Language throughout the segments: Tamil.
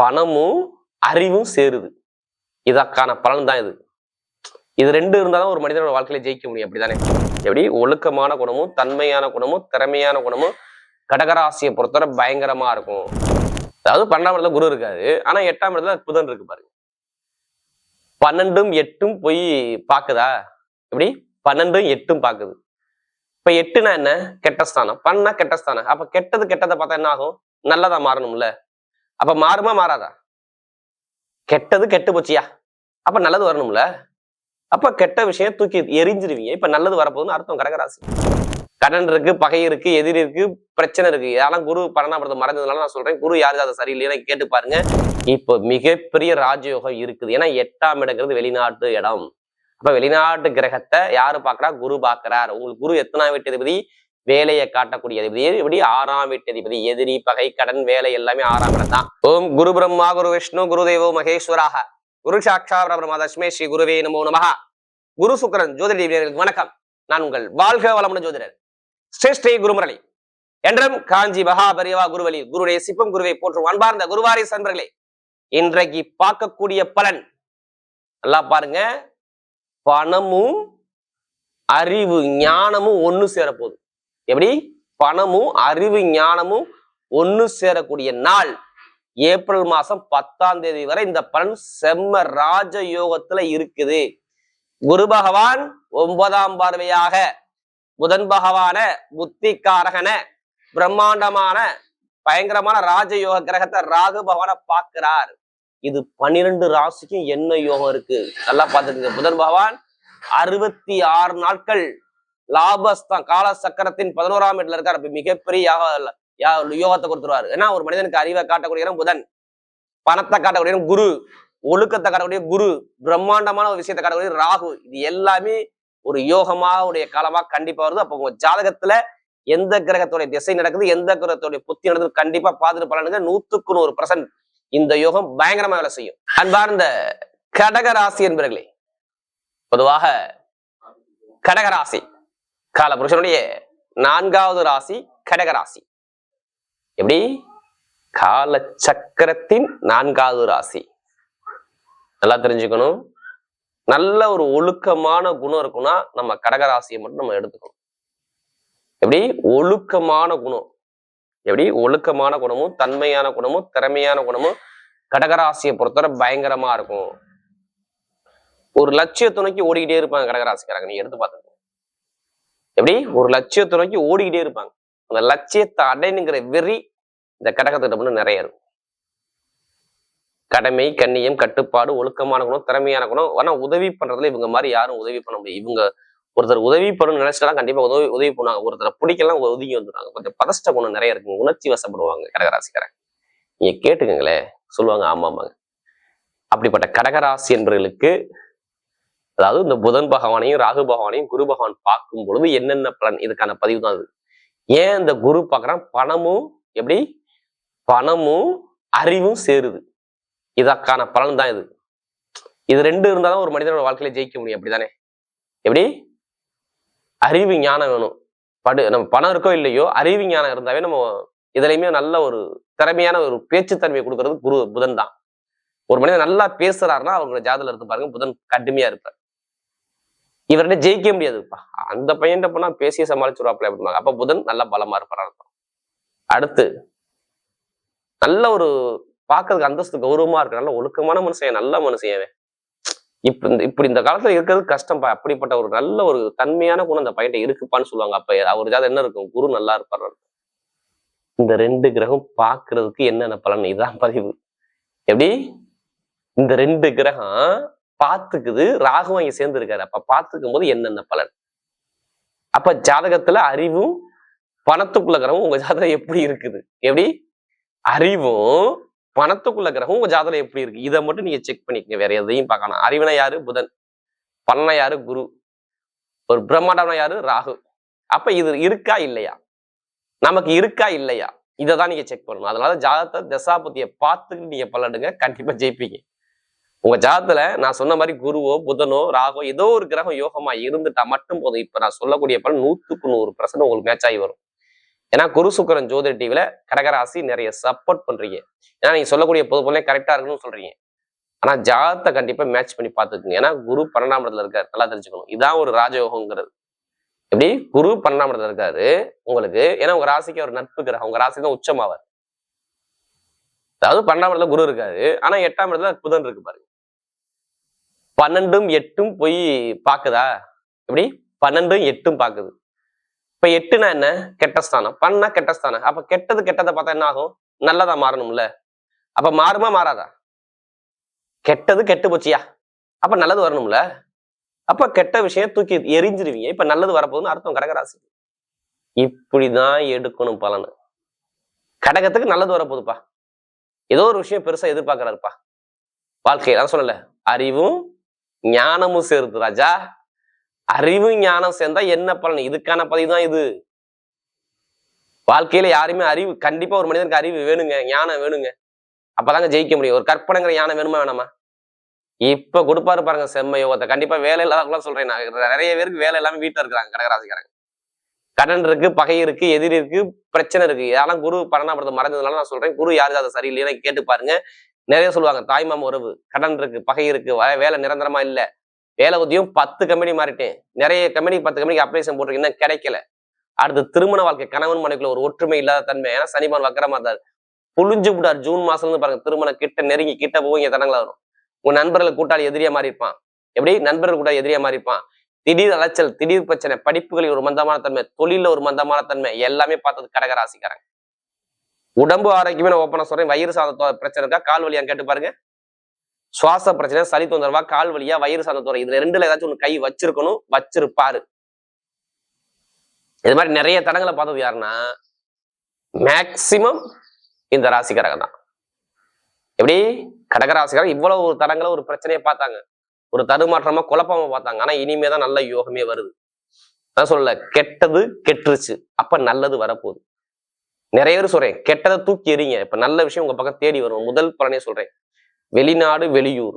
பணமும் அறிவும் சேருது. இதற்கான பலன் தான் இது. இது ரெண்டு இருந்தாலும் ஒரு மனிதனோட வாழ்க்கையில ஜெயிக்க முடியும். அப்படிதானே? எப்படி? ஒழுக்கமான குணமும் தன்மையான குணமும் திறமையான குணமும் கடகராசியை பொறுத்தவரை பயங்கரமா இருக்கும். அதாவது பன்னெண்டாம் இடத்துல குரு இருக்காது ஆனா எட்டாம் இடத்துல புதன் இருக்கு பாருங்க. பன்னெண்டும் எட்டும் போய் பாக்குதா? எப்படி? பன்னெண்டும் எட்டும் பாக்குது. இப்ப எட்டுனா என்ன? கெட்ட ஸ்தானம். பண்ணா கெட்ட ஸ்தானம். அப்ப கெட்டது கெட்டதை பார்த்தா என்ன ஆகும்? நல்லதா மாறணும்ல. அப்ப மாறுமா மாறாதா? கெட்டது கெட்டு போச்சியா? அப்ப நல்லது வரணும்ல. அப்ப கெட்ட விஷயம் தூக்கி எரிஞ்சிருவீங்க. இப்ப நல்லது வரப்போகுதுன்னு அர்த்தம் கடகராசி. கடன் இருக்கு பகை இருக்கு எதிரி இருக்கு பிரச்சனை இருக்கு. இதெல்லாம் குரு பரணாபுரத்தை மறைஞ்சதுனால நான் சொல்றேன். குரு யாரு அதை சரியில்லைன்னு கேட்டு பாருங்க. இப்போ மிகப்பெரிய ராஜயோகம் இருக்குது. ஏன்னா எட்டாம் இடங்கிறது வெளிநாட்டு இடம். அப்ப வெளிநாட்டு கிரகத்தை யாரு பாக்குறா? குரு பாக்குறார். உங்களுக்கு குரு எத்தனாம் வீட்டு அதிபதி? வேலையை காட்டக்கூடிய அதிபதி. எப்படி? ஆறாம் வீட்டு அதிபதி. எதிரி பகை கடன் வேலை எல்லாமே ஆறாம் இடம் தான். ஓம் குரு பிரம்மா குரு விஷ்ணு குரு தேவோ மகேஸ்வராக. குரு சாட்சா பிரம்மா தஷ்மே ஸ்ரீ குருவே நமோ நமகா குரு சுக்கரன் ஜோதிடர்களுக்கு தேவியர்களுக்கு வணக்கம். நான் உங்கள் வாழ்க வளமுடன் ஜோதிடர். ஸ்ரீ ஸ்ரீ குருமுரளி. என்றும் காஞ்சி மகாபரிவா குருவலி. குருடைய சிப்பம் குருவை போற்றும் அன்பார்ந்த குருவாரி சன்பர்களே இன்றைக்கு பார்க்கக்கூடிய பலன். நல்லா பாருங்க. பணமும் அறிவு ஞானமும் ஒண்ணு சேரப்போகுது. எப்படி? பணமும் அறிவு ஞானமும் ஒண்ணு சேரக்கூடிய நாள். ஏப்ரல் மாசம் பத்தாம் தேதி வரை இந்த பலன் செம்ம ராஜ யோகத்துல இருக்குது. குரு பகவான் ஒன்பதாம் பார்வையாக புதன் பகவான புத்திகாரகன பிரம்மாண்டமான பயங்கரமான ராஜயோக கிரகத்தை ராகு பகவானை பார்க்கிறார். இது பன்னிரெண்டு ராசிக்கும் என்ன யோகம் இருக்கு? நல்லா பார்த்துருங்க புதன் பகவான் அறுபத்தி ஆறு நாட்கள் லாபஸ்தான் கால சக்கரத்தின் பதினோராம் இடத்துல இருக்கார். அப்ப மிகப்பெரிய யாக யோகத்தை கொடுத்துருவாரு. ஏன்னா ஒரு மனிதனுக்கு அறிவை காட்டக்கூடிய புதன். பணத்தை காட்டக்கூடிய குரு. ஒழுக்கத்தை காட்டக்கூடிய குரு. பிரம்மாண்டமான ஒரு விஷயத்தை காட்டக்கூடிய ராகு. இது எல்லாமே ஒரு யோகமா உடைய காலமா கண்டிப்பா வருது. அப்போ உங்க ஜாதகத்துல எந்த கிரகத்துடைய திசை நடக்குது எந்த கிரகத்துடைய புத்தி நடக்குது கண்டிப்பா பார்த்துட்டு பலனுங்க நூத்துக்கு நூறு பர்சன்ட் இந்த யோகம் பயங்கரமா வேலை செய்யும். அன்பார்ந்த கடகராசி என்பர்களே பொதுவாக கடகராசி. காலபுருஷனுடைய நான்காவது ராசி கடகராசி எப்படி? கால சக்கரத்தின் நான்காவது ராசி. நல்லா தெரிஞ்சுக்கணும். நல்ல ஒரு ஒழுக்கமான குணம் இருக்கும்னா நம்ம கடகராசியை மட்டும் நம்ம எடுத்துக்கணும். எப்படி? ஒழுக்கமான குணம். எப்படி? ஒழுக்கமான குணமும் தன்மையான குணமும் திறமையான குணமும் கடகராசியை பொறுத்தவரை பயங்கரமா இருக்கும். ஒரு லட்சியத்தை ஓடிக்கிட்டே இருப்பாங்க கடகராசிக்காரங்க நீ எடுத்து பார்த்துக்கோ எப்படி? ஒரு லட்சியத்தை நோக்கி ஓடிக்கிட்டே இருப்பாங்க. அந்த லட்சியத்தை அடைனுங்கிற வெறி இந்த கடகத்திட்ட மட்டும் நிறைய இருக்கும். கடமை கண்ணியம் கட்டுப்பாடு ஒழுக்கமான குணம் திறமையான குணம். ஆனா உதவி பண்றதுல இவங்க மாதிரி யாரும் உதவி பண்ண முடியும் இவங்க ஒருத்தர் உதவி பண்ணணும்னு நினைச்சிட்டா கண்டிப்பா உதவி உதவி பண்ணுவாங்க. ஒருத்தரை பிடிக்கலாம் ஒதுங்கி வந்துடுவாங்க கொஞ்சம் பதஷ்ட குணம் நிறைய இருக்குங்க உணர்ச்சி வசப்படுவாங்க கடகராசிக்காரங்க. நீங்க கேட்டுக்கங்களேன். சொல்லுவாங்க ஆமாமாங்க அப்படிப்பட்ட கடகராசி என்பவர்களுக்கு அதாவது இந்த புதன் பகவானையும் ராகு பகவானையும் குரு பகவான் பார்க்கும் பொழுது என்னென்ன பலன்? இதுக்கான பதிவு தான் அது ஏன் இந்த குரு பார்க்குறான்? பணமும் எப்படி? பணமும் அறிவும் சேருது. இதற்கான பலன் தான் இது. இது ரெண்டு இருந்தாலும் ஒரு மனிதனோட வாழ்க்கையில ஜெயிக்க முடியும். அப்படிதானே எப்படி? அறிவு ஞானம் வேணும். படு நம்ம பணம் இருக்கோ இல்லையோ அறிவு ஞானம் இருந்தாவே நம்ம இதுலையுமே நல்ல ஒரு திறமையான ஒரு பேச்சுத்தன்மையை கொடுக்கறது குரு புதன் தான். ஒரு மனிதன் நல்லா பேசுறாருன்னா அவங்களோட ஜாதல இருந்து பாருங்க புதன் கடுமையா இருப்பார். இவர்கிட்ட ஜெயிக்க முடியாதுப்பா. அந்த பையன்கிட்ட போனா பேசிய சமாளிச்சுருவாப்ல அப்படிம்பாங்க. அப்ப புதன் நல்லா பலமா இருப்பார் அர்த்தம். அடுத்து நல்ல ஒரு பார்க்கறதுக்கு அந்தஸ்து கௌரவமா இருக்கு. நல்ல ஒழுக்கமான மனுஷன் நல்ல மனுஷன் இப்ப இந்த இப்படி இந்த காலத்துல இருக்கிறது கஷ்டம்ப்பா. அப்படிப்பட்ட ஒரு நல்ல ஒரு தன்மையான குணம் அந்த பையன்ட்ட இருக்குப்பான்னு சொல்லுவாங்க. அப்ப அவர் ஜாதகம் என்ன இருக்கும்? குரு நல்லா இருப்பார் இந்த ரெண்டு கிரகம் பார்க்கறதுக்கு என்னென்ன பலன்? இதுதான் பதிவு. எப்படி? இந்த ரெண்டு கிரகம் பார்த்துக்குது ராகுவும் இங்க சேர்ந்து இருக்காரு அப்ப பார்த்துக்கும் போது என்னென்ன பலன்? அப்ப ஜாதகத்துல அறிவும் பணத்துக்குள்ள கிரகம் உங்க ஜாதகம் எப்படி இருக்குது? எப்படி? அறிவும் பணத்துக்குள்ள கிரகம் உங்க ஜாதகம் எப்படி இருக்கு? இதை மட்டும் நீங்க செக் பண்ணிக்கங்க. வேற எதையும் பார்க்கலாம் அறிவினா யாரு? புதன். பலனா யாரு? குரு. ஒரு பிரம்மாண்டம்னா யாரு? ராகு. அப்ப இது இருக்கா இல்லையா? நமக்கு இருக்கா இல்லையா? இதை தான் நீங்க செக் பண்ணணும். அதனால ஜாதகத்தை தசாபதியை பார்த்துக்கிட்டு நீங்க பலனுங்க கண்டிப்பா ஜெயிப்பீங்க. உங்க ஜாதத்துல நான் சொன்ன மாதிரி குருவோ புதனோ ராகோ ஏதோ ஒரு கிரகம் யோகமா இருந்துட்டா மட்டும் போதும். இப்ப நான் சொல்லக்கூடிய பல நூத்துக்கு நூறு பர்சன்ட் உங்களுக்கு மேட்ச் ஆகி வரும். ஏன்னா குரு சுக்கரன் ஜோதிட டிவில கடகராசி நிறைய சப்போர்ட் பண்றீங்க. ஏன்னா நீங்க சொல்லக்கூடிய பொது பொருளே கரெக்டா இருக்குன்னு சொல்றீங்க. ஆனா ஜாதத்தை கண்டிப்பா மேட்ச் பண்ணி பாத்துக்கோங்க ஏன்னா குரு பன்னெண்டாம் இடத்துல இருக்காரு. நல்லா தெரிஞ்சுக்கணும். இதான் ஒரு ராஜயோகங்கிறது. எப்படி? குரு பன்னெண்டாம் இடத்துல இருக்காரு. உங்களுக்கு ஏன்னா உங்க ராசிக்கு ஒரு நட்பு கிரகம். உங்க ராசி தான் உச்சமாவார். அதாவது பன்னெண்டாம் இடத்துல குரு இருக்காரு. ஆனா எட்டாம் இடத்துல புதன் இருக்கு பாருங்க. பன்னெண்டும் எட்டும் போய் பாக்குதா? எப்படி? பன்னெண்டும் எட்டும் பாக்குது. இப்ப எட்டுனா என்ன? கெட்ட ஸ்தானம். பண்ணா கெட்ட ஸ்தானம். அப்ப கெட்டது கெட்டதை பார்த்தா என்ன ஆகும்? நல்லதா மாறணும்ல. அப்ப மாறுமா மாறாதா? கெட்டது கெட்டு போச்சியா? அப்ப நல்லது வரணும்ல. அப்ப கெட்ட விஷயம் தூக்கி எரிஞ்சிருவீங்க. இப்ப நல்லது வரப்போகுதுன்னு அர்த்தம் கடகராசி. இப்படிதான் எடுக்கணும் பலனு. கடகத்துக்கு நல்லது வரப்போகுதுப்பா. ஏதோ ஒரு விஷயம் பெருசா எதிர்பார்க்கிறாருப்பா. வாழ்க்கையெல்லாம் சொல்லல. அறிவும் ஞானமும் சேருது ராஜா. அறிவும் ஞானம் சேர்ந்தா என்ன பலன்? இதுக்கான பதிவு தான் இது. வாழ்க்கையில யாருமே அறிவு கண்டிப்பா ஒரு மனிதனுக்கு அறிவு வேணுங்க ஞானம் வேணுங்க. அப்பதாங்க ஜெயிக்க முடியும். ஒரு கற்பனைங்கிற ஞானம் வேணுமா வேணாமா? இப்ப கொடுப்பாரு பாருங்க செம்ம யோகத்தை. கண்டிப்பா வேலை இல்லாத சொல்றேன் நான். நிறைய பேருக்கு வேலை இல்லாம வீட்டுல இருக்கிறாங்க கடகராசிக்காரங்க. கடன் இருக்கு பகை இருக்கு எதிரி இருக்கு பிரச்சனை இருக்கு. இதெல்லாம் குரு பரணாபுரத்தை மறைஞ்சதுனால நான் சொல்றேன். குரு யாருக்கு அது சரியில்லைன்னு கேட்டு பாருங்க. நிறைய சொல்லுவாங்க தாய்மாம உறவு கடன் இருக்கு பகை இருக்கு வேலை நிரந்தரமா இல்ல. வேலை உதவியும் பத்து கம்பெனி மாறிட்டேன். நிறைய கம்பெனி பத்து கம்பெனிக்கு அப்ளிகேஷன் போட்டிருக்கேன் இன்னும் கிடைக்கல. அடுத்து திருமண வாழ்க்கை கணவன் மனைவிக்குள்ள ஒரு ஒற்றுமை இல்லாத தன்மை. ஏன்னா சனிபான் வக்கரமா இருந்தார். புளிஞ்சு விட்டார் ஜூன் மாசம் இருந்து பாருங்க திருமணம் கிட்ட நெருங்கி கிட்ட போய் தடங்களா வரும். உங்க நண்பர்கள் கூட்டாளி எதிரியா மாறி இருப்பான். எப்படி? நண்பர்கள் கூட்டாளி எதிரியா மாறி இருப்பான். திடீர் அலைச்சல் திடீர் பிரச்சனை படிப்புகளில் ஒரு மந்தமான தன்மை தொழில ஒரு மந்தமான தன்மை எல்லாமே பார்த்தது கடகராசிக்காரங்க. உடம்பு ஆரோக்கியமே நான் ஓப்பனா சொல்றேன். வயிறு சார்ந்த பிரச்சனை இருக்கா? கால் வலியான்னு கேட்டு பாருங்க. சுவாச பிரச்சனை சளி தொந்தரவா கால் வலியா வயிறு சார்ந்த துறை இதுல ரெண்டுல ஏதாச்சும் ஒண்ணு கை வச்சிருக்கணும் வச்சிருப்பாரு. இது மாதிரி நிறைய தடங்களை பார்த்தது யாருன்னா மேக்சிமம் இந்த ராசிக்காரங்க தான். எப்படி? கடகராசிக்காரங்க இவ்வளவு ஒரு தடங்களை ஒரு பிரச்சனையை பார்த்தாங்க. ஒரு தடுமாற்றமா குழப்பமா பார்த்தாங்க. ஆனா இனிமே தான் நல்ல யோகமே வருது. நான் சொல்லல கெட்டது கெட்டுருச்சு. அப்ப நல்லது வரப்போகுது. நிறைய பேர் சொல்றேன் கெட்டதை தூக்கி எறிங்க. இப்ப நல்ல விஷயம் உங்க பக்கம் தேடி வரும். முதல் பலனே சொல்றேன். வெளிநாடு வெளியூர்.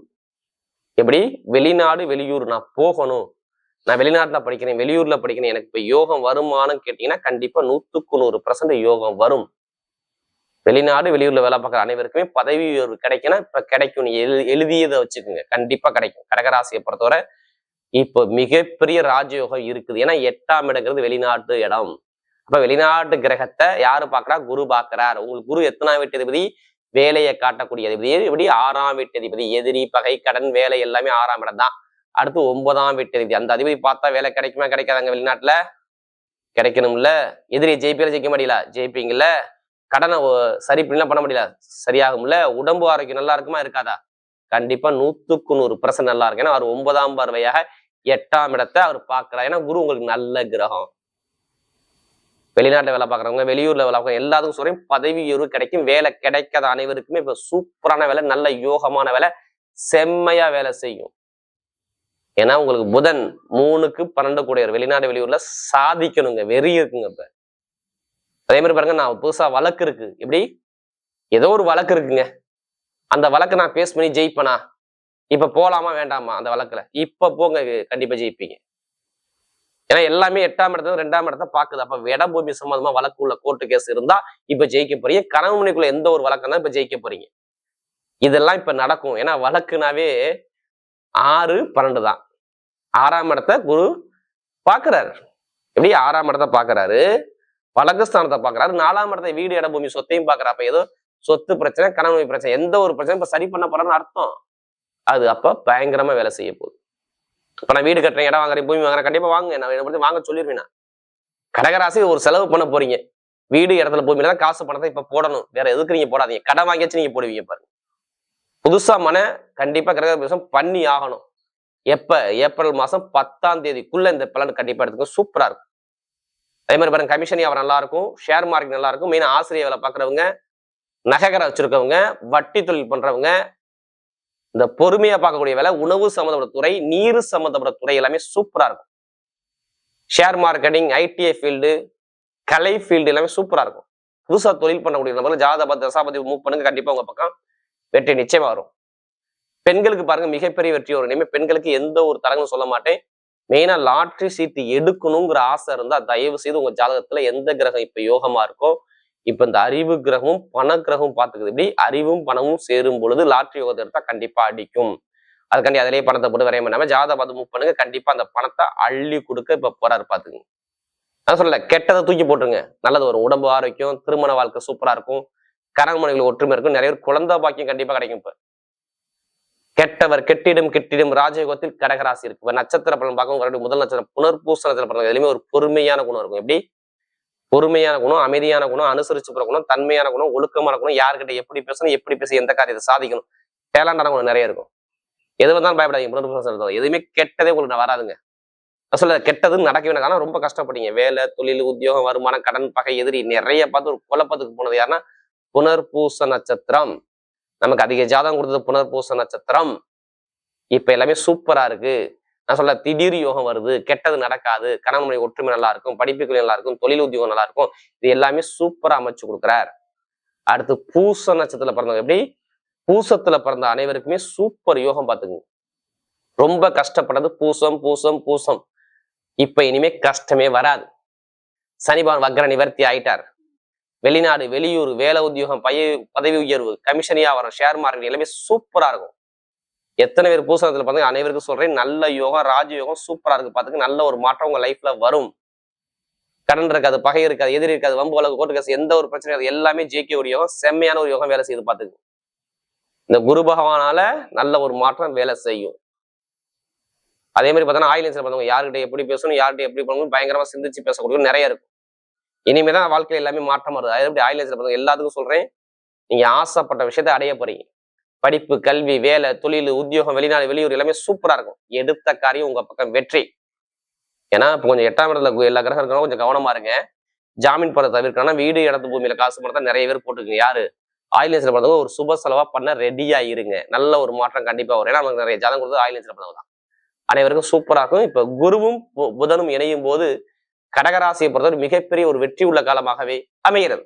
எப்படி? வெளிநாடு வெளியூர். நான் போகணும். நான் வெளிநாட்டுல படிக்கிறேன் வெளியூர்ல படிக்கிறேன். எனக்கு இப்ப யோகம் வருமானம் கேட்டீங்கன்னா கண்டிப்பா நூத்துக்கு நூறு பர்சன்ட் யோகம் வரும். வெளிநாடு வெளியூர்ல வேலை பார்க்குற அனைவருக்குமே பதவி உயர்வு கிடைக்கணும் இப்ப கிடைக்கும் நீ எழு எழுதியதை வச்சுக்கோங்க. கண்டிப்பா கிடைக்கும். கடகராசியை பொறுத்தவரை இப்போ மிகப்பெரிய ராஜயோகம் இருக்குது. ஏன்னா எட்டாம் இடங்கிறது வெளிநாட்டு இடம். அப்ப வெளிநாட்டு கிரகத்தை யாரு பாக்குறா குரு பாக்குறார் உங்களுக்கு குரு எத்தனாம் வீட்டு அதிபதி? வேலையை காட்டக்கூடிய அதிபதி எப்படி ஆறாம் வீட்டு அதிபதி. எதிரி பகை கடன் வேலை எல்லாமே ஆறாம் இடம் தான். அடுத்து ஒன்பதாம் வீட்டு அதிபதி. அந்த அதிபதி பார்த்தா வேலை கிடைக்குமா கிடைக்காதாங்க வெளிநாட்டுல? கிடைக்கணும்ல. எதிரி ஜெயிப்பீங்களா ஜெயிக்க முடியல ஜெயிப்பீங்கல்ல. கடனை சரி பண்ணலாம் பண்ண முடியல சரியாகும்ல. உடம்பு ஆரோக்கியம் நல்லா இருக்குமா இருக்காதா? கண்டிப்பா நூத்துக்கு நூறு பிரசன்ட் நல்லா இருக்கு ஏன்னா அவர் ஒன்பதாம் பார்வையாக எட்டாம் இடத்தை அவர் பார்க்கிறார். ஏன்னா குரு உங்களுக்கு நல்ல கிரகம். வெளிநாட்டில் வேலை பார்க்குறவங்க வெளியூர்ல வேலை பார்க்குற எல்லாத்துக்கும் சொல்கிறேன் பதவி உயர்வு கிடைக்கும் வேலை கிடைக்காத அனைவருக்குமே இப்ப சூப்பரான வேலை நல்ல யோகமான வேலை செம்மையா வேலை செய்யும். ஏன்னா உங்களுக்கு புதன் மூணுக்கு பன்னெண்டு கூடியவர் வெளிநாடு வெளியூர்ல சாதிக்கணுங்க வெறி இருக்குங்க இப்ப. அதே மாதிரி பாருங்க நான் புதுசா வழக்கு இருக்கு. எப்படி? ஏதோ ஒரு வழக்கு இருக்குங்க. அந்த வழக்கை நான் பேஸ் பண்ணி ஜெயிப்பேனா? இப்ப போகலாமா வேண்டாமா அந்த வழக்குல? இப்ப போங்க கண்டிப்பா ஜெயிப்பீங்க. ஏன்னா எல்லாமே எட்டாம் இடத்துல ரெண்டாம் இடத்த பாக்குது அப்ப இடம் சம்பந்தமா வழக்கு உள்ள கோர்ட்டு கேஸ் இருந்தா இப்ப ஜெயிக்க போறீங்க. கனவு மணிக்குள்ள எந்த ஒரு வழக்குனா இப்ப ஜெயிக்க போறீங்க. இதெல்லாம் இப்ப நடக்கும். ஏன்னா வழக்குனாவே ஆறு பன்னெண்டு தான். ஆறாம் இடத்த குரு பாக்குறாரு எப்படி? ஆறாம் இடத்த பாக்குறாரு வழக்கு ஸ்தானத்தை பாக்குறாரு நாலாம் இடத்த வீடு இடபூமி சொத்தையும் பாக்குறாரு அப்ப ஏதோ சொத்து பிரச்சனை கணவன் பிரச்சனை எந்த ஒரு பிரச்சனை இப்ப சரி பண்ண போறேன்னு அர்த்தம். அது அப்ப பயங்கரமா வேலை செய்ய போகுது. இப்ப நான் வீடு கட்டுறேன் இடம் வாங்குறேன் பூமி வாங்குறேன் கண்டிப்பா வாங்க நான் என்னை பத்தி வாங்க சொல்லிருவேன் நான். கடகராசி ஒரு செலவு பண்ண போறீங்க. வீடு இடத்துல பூமியில தான் காசு பணத்தை இப்ப போடணும். வேற எதுக்கு நீங்க போடாதீங்க. கடன் வாங்கியாச்சு நீங்க போடுவீங்க பாருங்க. புதுசா மன கண்டிப்பா கிரக பிரவேசம் பண்ணி ஆகணும். எப்ப? ஏப்ரல் மாசம் பத்தாம் தேதிக்குள்ள இந்த பலன் கண்டிப்பா எடுத்துக்கும். சூப்பரா இருக்கும். அதே மாதிரி பாருங்க கமிஷன் அவர் நல்லா இருக்கும். ஷேர் மார்க்கெட் நல்லா இருக்கும். மெயின் ஆசிரியர் வேலை பார்க்குறவங்க நகைக்கரை வச்சிருக்கவங்க வட்டி தொழில் பண்றவங்க இந்த பொறுமையா பார்க்கக்கூடிய வேலை உணவு சம்மந்தப்பட்ட துறை நீர் சம்மந்தப்பட்ட துறை எல்லாமே சூப்பரா இருக்கும். ஷேர் மார்க்கெட்டிங் ஐடிஐ ஃபீல்டு கலை ஃபீல்டு எல்லாமே சூப்பரா இருக்கும். புதுசா தொழில் பண்ணக்கூடிய நபர்கள் ஜாதபத் தசாபதி மூவ் பண்ணுங்க கண்டிப்பா உங்க பக்கம் வெற்றி நிச்சயமா வரும். பெண்களுக்கு பாருங்க மிகப்பெரிய வெற்றி வரும். இனிமேல் பெண்களுக்கு எந்த ஒரு தரங்களும் சொல்ல மாட்டேன். மெயினா லாட்ரி சீட்டு எடுக்கணுங்கிற ஆசை இருந்தா தயவு செய்து உங்க ஜாதகத்துல எந்த கிரகம் இப்ப யோகமா இருக்கோ இப்ப இந்த அறிவு கிரகமும் பண கிரகமும் பார்த்துக்குது. இப்படி அறிவும் பணமும் சேரும் பொழுது லாட்ரி யோகத்தை எடுத்தா கண்டிப்பா அடிக்கும். அதுக்காண்டி அதிலேயே பணத்தை போட்டு வரைய பண்ணாம ஜாதக பார்த்து மூவ் பண்ணுங்க. கண்டிப்பா அந்த பணத்தை அள்ளி கொடுக்க இப்ப போறாரு பாத்துக்குங்க நான் சொல்லல கெட்டதை தூக்கி போட்டுருங்க. நல்லது வரும். உடம்பு ஆரோக்கியம் திருமண வாழ்க்கை சூப்பரா இருக்கும். கணவன் ஒற்றுமை இருக்கும். நிறைய பேர் குழந்தை பாக்கியம் கண்டிப்பா கிடைக்கும் இப்ப. கெட்டவர் கெட்டிடும் கெட்டிடும் ராஜயோகத்தில் கடகராசி இருக்கு. இப்ப நட்சத்திர பலன் பார்க்கும் முதல் நட்சத்திரம் புனர்பூசணத்துல பலன் எதுலையுமே ஒரு பொறுமையான குணம் இருக்கும். எப்படி? பொறுமையான குணம் அமைதியான குணம் அனுசரிச்சு போற குணம் தன்மையான குணம் ஒழுக்கமான குணம் யாருக்கிட்ட எப்படி பேசணும் எப்படி பேசி எந்த காரியத்தை சாதிக்கணும் டேலண்டான குணம் நிறைய இருக்கும். எது வந்தாலும் பயப்படாதீங்க எதுவுமே கெட்டதே உங்களுக்கு வராதுங்க. நான் சொல்ல கெட்டதுன்னு நடக்க வேண்டாம் ரொம்ப கஷ்டப்பட்டீங்க. வேலை தொழில் உத்தியோகம் வருமானம் கடன் பகை எதிரி நிறைய பார்த்து ஒரு குழப்பத்துக்கு போனது யாருன்னா புனர்பூச நட்சத்திரம். நமக்கு அதிக ஜாதகம் கொடுத்தது புனர்பூச நட்சத்திரம். இப்ப எல்லாமே சூப்பரா இருக்கு. நான் சொல்ல திடீர் யோகம் வருது கெட்டது நடக்காது கணவன் ஒற்றுமை நல்லா இருக்கும் படிப்புகள் நல்லா இருக்கும் தொழில் உத்தியோகம் நல்லா இருக்கும் இது எல்லாமே சூப்பரா அமைச்சு கொடுக்குறார். அடுத்து பூச நட்சத்திரத்துல பிறந்தவங்க எப்படி? பூசத்துல பிறந்த அனைவருக்குமே சூப்பர் யோகம் பார்த்துக்குங்க. ரொம்ப கஷ்டப்பட்டது பூசம் பூசம் பூசம். இப்ப இனிமே கஷ்டமே வராது. சனிபான் வக்ர நிவர்த்தி ஆயிட்டார். வெளிநாடு வெளியூர் வேலை உத்தியோகம் பய பதவி உயர்வு கமிஷனியா வரும் ஷேர் மார்க்கெட் எல்லாமே சூப்பரா இருக்கும். எத்தனை பேர் பூசணத்துல பாத்தீங்க அனைவருக்கும் சொல்றேன் நல்ல யோகம் ராஜ யோகம் சூப்பரா இருக்கு. பார்த்துக்கு நல்ல ஒரு மாற்றம் உங்க லைஃப்ல வரும். கடன் இருக்காது பகை இருக்காது எதிரி இருக்காது வம்பு வழக்கு கோட்டு காசு எந்த ஒரு பிரச்சனையும் இருக்காது. எல்லாமே ஜெயிக்க ஒரு யோகம் செம்மையான ஒரு யோகம் வேலை செய்து பாத்துக்கு. இந்த குரு பகவானால நல்ல ஒரு மாற்றம் வேலை செய்யும். அதே மாதிரி பார்த்தோன்னா ஆயிலன்ஸ்ல பார்த்தவங்க யார்கிட்ட எப்படி பேசணும் யார்கிட்ட எப்படி பண்ணணும் பயங்கரமா சிந்திச்சு பேசக்கூடிய நிறைய இருக்கும். இனிமே தான் வாழ்க்கையில எல்லாமே மாற்றம் வருது. அது எப்படி ஆயிலன்ஸ்ல பார்த்தவங்க எல்லாத்துக்கும் சொல்றேன் நீங்க ஆசைப்பட்ட விஷயத்தை அடைய போறீங்க. படிப்பு கல்வி வேலை தொழில் உத்தியோகம் வெளிநாடு வெளியூர் எல்லாமே சூப்பரா இருக்கும். எடுத்த காரியம் உங்க பக்கம் வெற்றி. ஏன்னா இப்போ கொஞ்சம் எட்டாம் இடத்துல எல்லா கிரகம் இருக்கணும் கொஞ்சம் கவனமா இருங்க. ஜாமீன் போட தவிர்க்கணும்னா வீடு இடத்து பூமியில காசு பணத்தை நிறைய பேர் போட்டுக்கங்க. யாரு? ஆயிலன்ஸ்ல பார்த்தவங்க ஒரு சுப செலவா பண்ண ரெடியா இருங்க. நல்ல ஒரு மாற்றம் கண்டிப்பா வரும். ஏன்னா நமக்கு நிறைய ஜாதகம் கொடுத்து ஆயிலன்ஸ்ல பண்ணது தான். அனைவருக்கும் சூப்பராகும் இப்ப குருவும் பு- புதனும் இணையும் போது கடகராசியை பொறுத்தவரை மிகப்பெரிய ஒரு வெற்றி உள்ள காலமாகவே அமைகிறது.